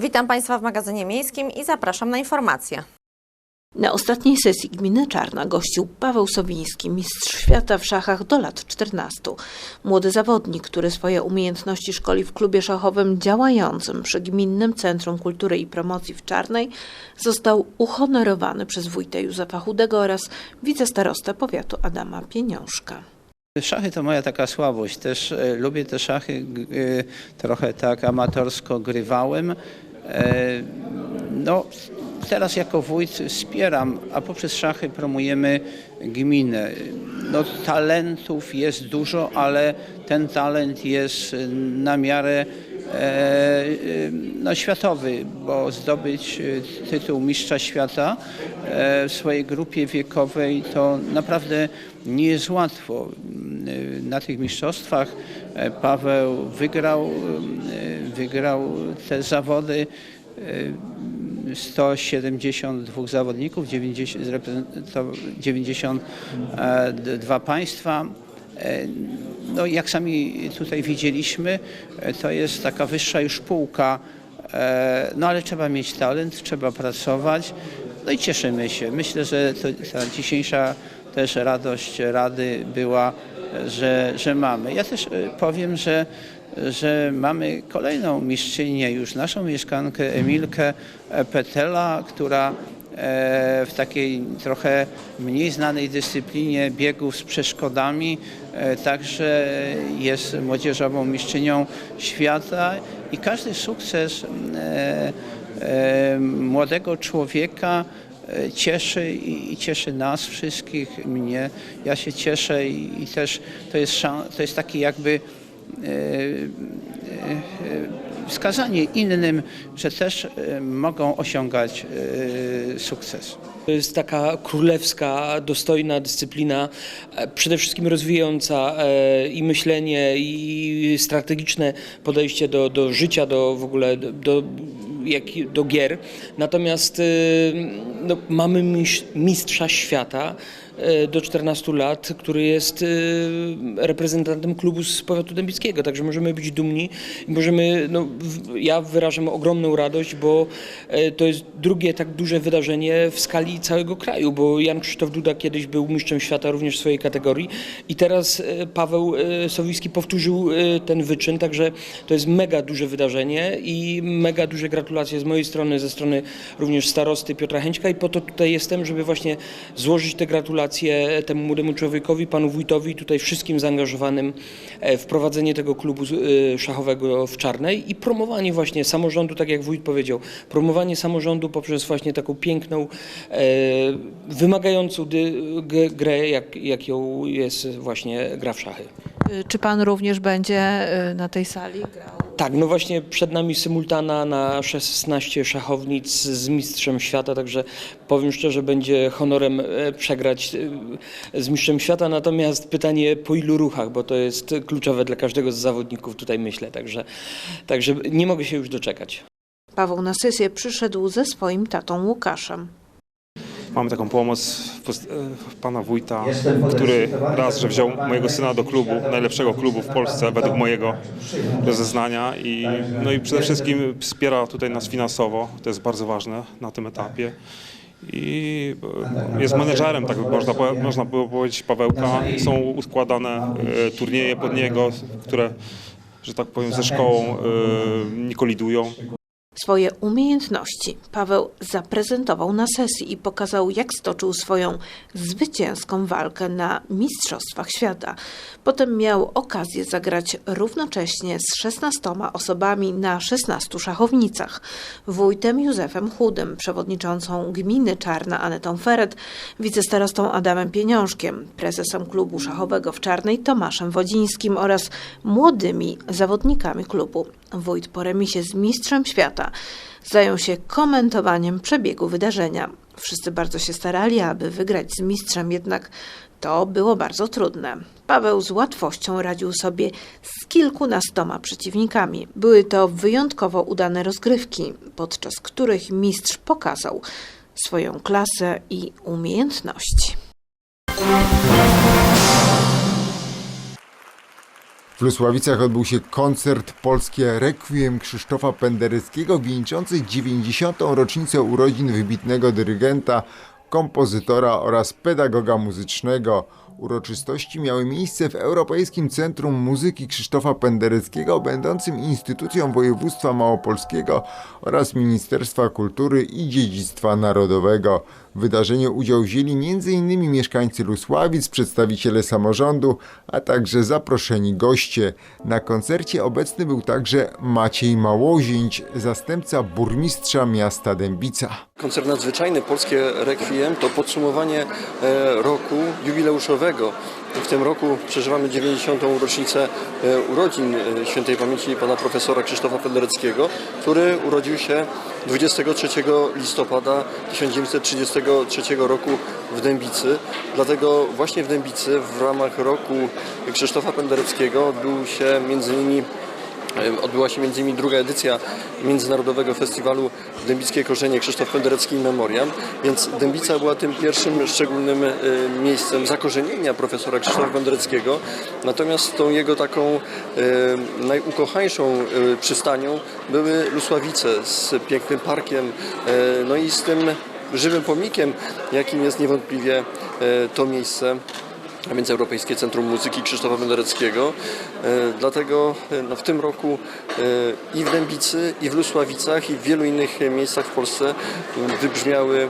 Witam Państwa w magazynie miejskim i zapraszam na informacje. Na ostatniej sesji gminy Czarna gościł Paweł Sowiński, mistrz świata w szachach do lat 14. Młody zawodnik, który swoje umiejętności szkoli w klubie szachowym działającym przy Gminnym Centrum Kultury i Promocji w Czarnej, został uhonorowany przez wójta Józefa Chudego oraz wicestarostę powiatu Adama Pieniążka. Szachy to moja taka słabość. Też e, lubię te szachy, g- e, trochę tak amatorsko grywałem. E, no, teraz jako wójt wspieram, a poprzez szachy promujemy gminę. No, talentów jest dużo, ale ten talent jest na miarę e, e, no, światowy, bo zdobyć tytuł mistrza świata w swojej grupie wiekowej to naprawdę nie jest łatwo. Na tych mistrzostwach Paweł wygrał, wygrał te zawody. e, 172 zawodników, 90, zreprezentował 92 państwa. E, No, jak sami tutaj widzieliśmy, e, to jest taka wyższa już półka, no ale trzeba mieć talent, trzeba pracować. No i cieszymy się. Myślę, że to, ta dzisiejsza też radość Rady była, że, że mamy. Ja też powiem, że, że mamy kolejną mistrzynię, już naszą mieszkankę Emilkę Petela, która e, w takiej trochę mniej znanej dyscyplinie biegów z przeszkodami e, także jest młodzieżową mistrzynią świata i każdy sukces e, młodego człowieka cieszy i, cieszy nas wszystkich, mnie. Ja się cieszę i, też to jest, to jest taki jakby wskazanie innym, że też e, mogą osiągać e, sukces. To jest taka królewska, dostojna dyscyplina, e, przede wszystkim rozwijająca e, i myślenie, i strategiczne podejście do, do życia, do w ogóle do, jak, do gier. Natomiast e, no, mamy mistrz- mistrza świata e, do 14 lat, który jest e, reprezentantem klubu z powiatu dębickiego, także możemy być dumni i możemy, no, ja wyrażam ogromną radość, bo e, to jest drugie tak duże wydarzenie w skali całego kraju, bo Jan Krzysztof Duda kiedyś był mistrzem świata również w swojej kategorii i teraz e, Paweł e, Sowiński powtórzył e, ten wyczyn, także to jest mega duże wydarzenie i mega duże gratulacje z mojej strony, ze strony również starosty Piotra Chęćka. I po to tutaj jestem, żeby właśnie złożyć te gratulacje temu młodemu człowiekowi, panu wójtowi tutaj wszystkim zaangażowanym e, w prowadzenie tego klubu e, szachowego w Czarnej i promowanie właśnie samorządu, tak jak wójt powiedział, promowanie samorządu poprzez właśnie taką piękną, e, wymagającą grę, jak, jak ją jest właśnie gra w szachy. Y, Czy pan również będzie y, na tej sali grał? Tak, no właśnie przed nami symultana na 16 szachownic z mistrzem świata, także powiem szczerze, będzie honorem e, przegrać e, z mistrzem świata, natomiast pytanie po ilu ruchach, bo to jest kluczowe dla każdego z zawodników tutaj myślę, także, także nie mogę się już doczekać. Paweł na sesję przyszedł ze swoim tatą Łukaszem. Mamy taką pomoc e, pana wójta, który raz, że wziął mojego syna do klubu, najlepszego klubu w Polsce według mojego rozeznania i, no i przede wszystkim wspiera tutaj nas finansowo, to jest bardzo ważne na tym etapie. I jest menedżerem, tak można, można było powiedzieć, Pawełka. Są układane e, turnieje pod niego, które, że tak powiem, ze szkołą e, nie kolidują. Swoje umiejętności Paweł zaprezentował na sesji i pokazał, jak stoczył swoją zwycięską walkę na Mistrzostwach Świata. Potem miał okazję zagrać równocześnie z 16 osobami na 16 szachownicach. Wójtem Józefem Chudym, przewodniczącą gminy Czarna Anetą Feret, wicestarostą Adamem Pieniążkiem, prezesem klubu szachowego w Czarnej Tomaszem Wodzińskim oraz młodymi zawodnikami klubu. Wójt po remisie z mistrzem świata zajął się komentowaniem przebiegu wydarzenia. Wszyscy bardzo się starali, aby wygrać z mistrzem, jednak to było bardzo trudne. Paweł z łatwością radził sobie z kilkunastoma przeciwnikami. Były to wyjątkowo udane rozgrywki, podczas których mistrz pokazał swoją klasę i umiejętności. W Lusławicach odbył się koncert polskie Requiem Krzysztofa Pendereckiego wieńczący 90. rocznicę urodzin wybitnego dyrygenta, kompozytora oraz pedagoga muzycznego. Uroczystości miały miejsce w Europejskim Centrum Muzyki Krzysztofa Pendereckiego, będącym instytucją województwa małopolskiego oraz Ministerstwa Kultury i Dziedzictwa Narodowego. W wydarzeniu udział wzięli m.in. mieszkańcy Lusławic, przedstawiciele samorządu, a także zaproszeni goście. Na koncercie obecny był także Maciej Małozięć, zastępca burmistrza miasta Dębica. Koncert nadzwyczajny Polskie Requiem to podsumowanie e, roku jubileuszowego. W tym roku przeżywamy 90. rocznicę e, urodzin e, świętej pamięci pana profesora Krzysztofa Pendereckiego, który urodził się 23 listopada 1933 roku w Dębicy. Dlatego właśnie w Dębicy w ramach roku Krzysztofa Pendereckiego odbył się między innymi Odbyła się m.in. druga edycja Międzynarodowego Festiwalu Dębickie Korzenie Krzysztof Penderecki Memoriam, więc Dębica była tym pierwszym szczególnym e, miejscem zakorzenienia profesora Krzysztofa Pendereckiego. Natomiast tą jego taką najukochańszą e, przystanią były Lusławice z pięknym parkiem, e, no i z tym żywym pomnikiem, jakim jest niewątpliwie to miejsce a więc Europejskie Centrum Muzyki Krzysztofa Pendereckiego. E, Dlatego e, no, w tym roku e, i w Dębicy, i w Lusławicach, i w wielu innych miejscach w Polsce wybrzmiały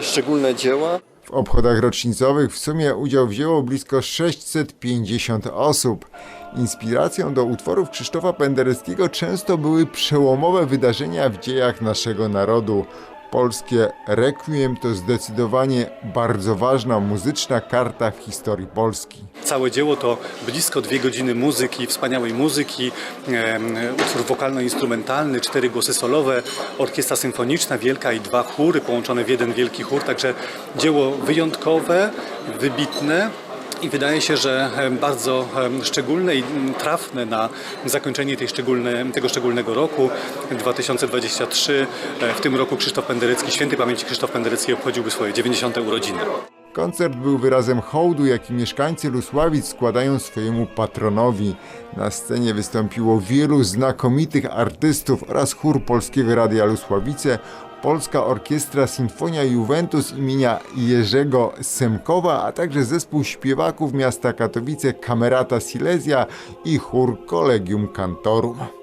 szczególne dzieła. W obchodach rocznicowych w sumie udział wzięło blisko 650 osób. Inspiracją do utworów Krzysztofa Pendereckiego często były przełomowe wydarzenia w dziejach naszego narodu. Polskie Requiem to zdecydowanie bardzo ważna muzyczna karta w historii Polski. Całe dzieło to blisko dwie godziny muzyki, wspaniałej muzyki, utwór wokalno-instrumentalny, cztery głosy solowe, orkiestra symfoniczna wielka i dwa chóry połączone w jeden wielki chór, także dzieło wyjątkowe, wybitne. I wydaje się, że bardzo szczególne i mm, trafne na zakończenie szczególne, tego szczególnego roku 2023. E, W tym roku Krzysztof Penderecki, świętej pamięci Krzysztof Penderecki obchodziłby swoje 90. urodziny. Koncert był wyrazem hołdu, jaki mieszkańcy Lusławic składają swojemu patronowi. Na scenie wystąpiło wielu znakomitych artystów oraz chór Polskiego Radia Lusławice, Polska Orkiestra Sinfonia Juventus imienia Jerzego Semkowa, a także zespół śpiewaków miasta Katowice Kamerata Silesia i chór Collegium Cantorum.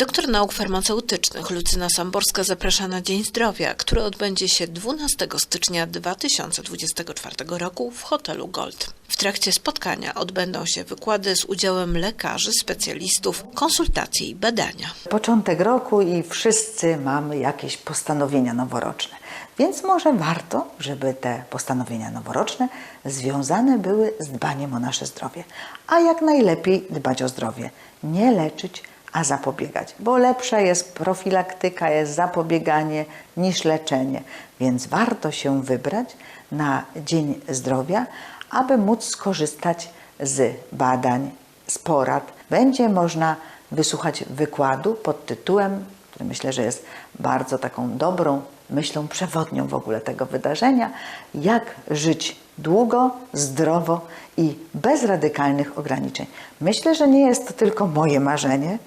Doktor nauk farmaceutycznych Lucyna Samborska zaprasza na Dzień Zdrowia, który odbędzie się 12 stycznia 2024 roku w hotelu Gold. W trakcie spotkania odbędą się wykłady z udziałem lekarzy, specjalistów, konsultacje i badania. początek roku i wszyscy mamy jakieś postanowienia noworoczne. Więc może warto, żeby te postanowienia noworoczne związane były z dbaniem o nasze zdrowie. A jak najlepiej dbać o zdrowie. Nie leczyć, a zapobiegać. Bo lepsza jest profilaktyka, jest zapobieganie niż leczenie. Więc warto się wybrać na Dzień Zdrowia, aby móc skorzystać z badań, z porad. Będzie można wysłuchać wykładu pod tytułem, który myślę, że jest bardzo taką dobrą myślą przewodnią w ogóle tego wydarzenia, jak żyć długo, zdrowo i bez radykalnych ograniczeń. Myślę, że nie jest to tylko moje marzenie,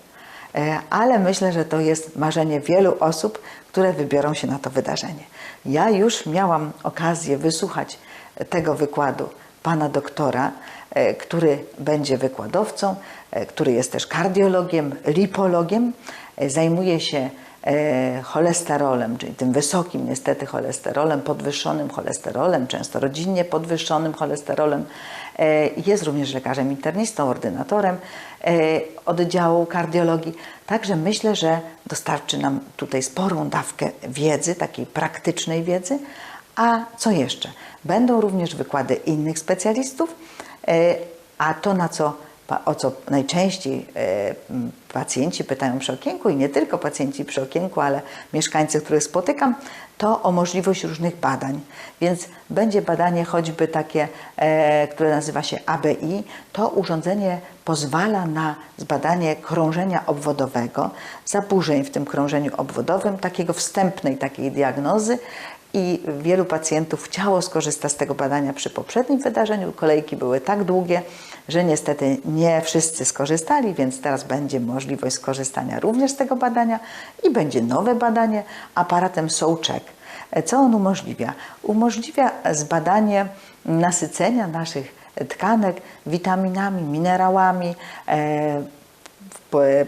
ale myślę, że to jest marzenie wielu osób, które wybiorą się na to wydarzenie. Ja już miałam okazję wysłuchać tego wykładu pana doktora, e, który będzie wykładowcą, e, który jest też kardiologiem, lipologiem, e, zajmuje się e, cholesterolem, czyli tym wysokim niestety cholesterolem, podwyższonym cholesterolem, często rodzinnie podwyższonym cholesterolem. E, Jest również lekarzem internistą, ordynatorem e, oddziału kardiologii. Także myślę, że dostarczy nam tutaj sporą dawkę wiedzy, takiej praktycznej wiedzy. A co jeszcze? Będą również wykłady innych specjalistów, e, a to na co o co najczęściej e, pacjenci pytają przy okienku i nie tylko pacjenci przy okienku, ale mieszkańcy, których spotykam, to o możliwość różnych badań. Więc będzie badanie choćby takie, e, które nazywa się ABI. To urządzenie pozwala na zbadanie krążenia obwodowego, zaburzeń w tym krążeniu obwodowym, takiego wstępnej takiej diagnozy i wielu pacjentów chciało skorzystać z tego badania przy poprzednim wydarzeniu. Kolejki były tak długie, że niestety nie wszyscy skorzystali, więc teraz będzie możliwość skorzystania również z tego badania i będzie nowe badanie aparatem Sołczek. Co on umożliwia? Umożliwia zbadanie nasycenia naszych tkanek witaminami, minerałami, e,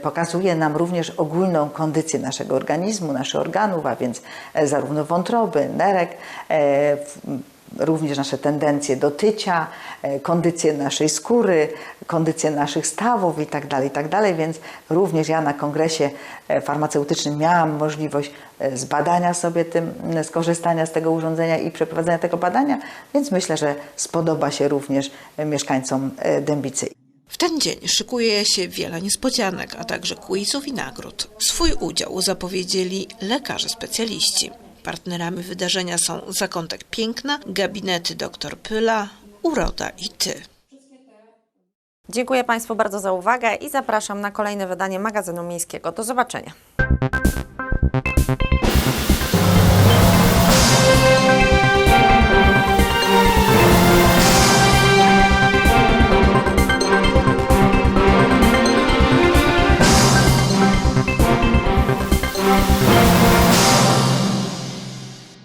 pokazuje nam również ogólną kondycję naszego organizmu, naszych organów, a więc e, zarówno wątroby, nerek, e, również nasze tendencje do tycia, e, kondycję naszej skóry, kondycję naszych stawów itd., itd. Więc również ja na kongresie e, farmaceutycznym miałam możliwość e, zbadania sobie tym, skorzystania z tego urządzenia i przeprowadzenia tego badania, więc myślę, że spodoba się również e, mieszkańcom e, Dębicy. W ten dzień szykuje się wiele niespodzianek, a także quizów i nagród. Swój udział zapowiedzieli lekarze specjaliści. Partnerami wydarzenia są Zakątek Piękna, gabinety dr Pyla, Uroda i Ty. Dziękuję Państwu bardzo za uwagę i zapraszam na kolejne wydanie magazynu miejskiego. Do zobaczenia.